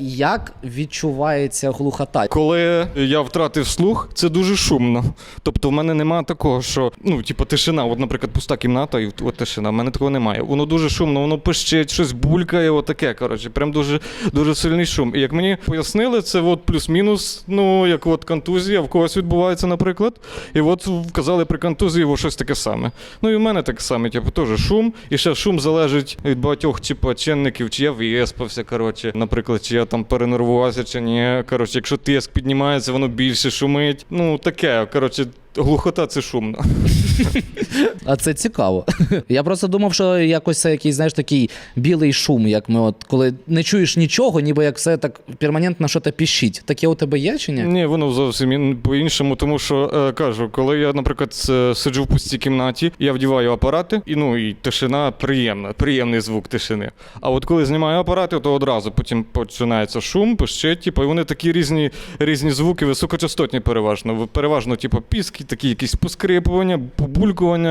Як відчувається глухота? Коли я втратив слух, це дуже шумно. Тобто, в мене немає такого, що ну, типу, тишина, от, наприклад, пуста кімната, і от тишина. В мене такого немає. Воно дуже шумно, воно пищить, щось булькає, отаке. Коротше, прям дуже, дуже сильний шум. І як мені пояснили, це от плюс-мінус, ну як от контузія, в когось відбувається, наприклад. І от вказали при контузії о, щось таке саме. Ну і в мене таке саме, типу, теж шум. І ще шум залежить від багатьох типу, чинників, чи я виспався, коротше, наприклад, чи я там перенервувався, чи ні. Коротше, якщо тиск піднімається, воно більше шумить. Ну таке, коротше, глухота це шумно. А це цікаво. Я просто думав, що якось це якийсь, знаєш, такий білий шум, як ми от коли не чуєш нічого, ніби як все так перманентно що то піщить. Таке у тебе є чи ні? Ні, воно зовсім ін- по-іншому, тому що е, кажу, коли я, наприклад, с- сиджу в пустій кімнаті, я вдіваю апарати, і ну і тишина приємна, приємний звук тишини. А от коли знімаю апарати, то одразу потім починається шум, пищить, типу, і вони такі різні, різні звуки, високочастотні переважно. Переважно, типу, піски, такі якісь поскрипування, побулькування.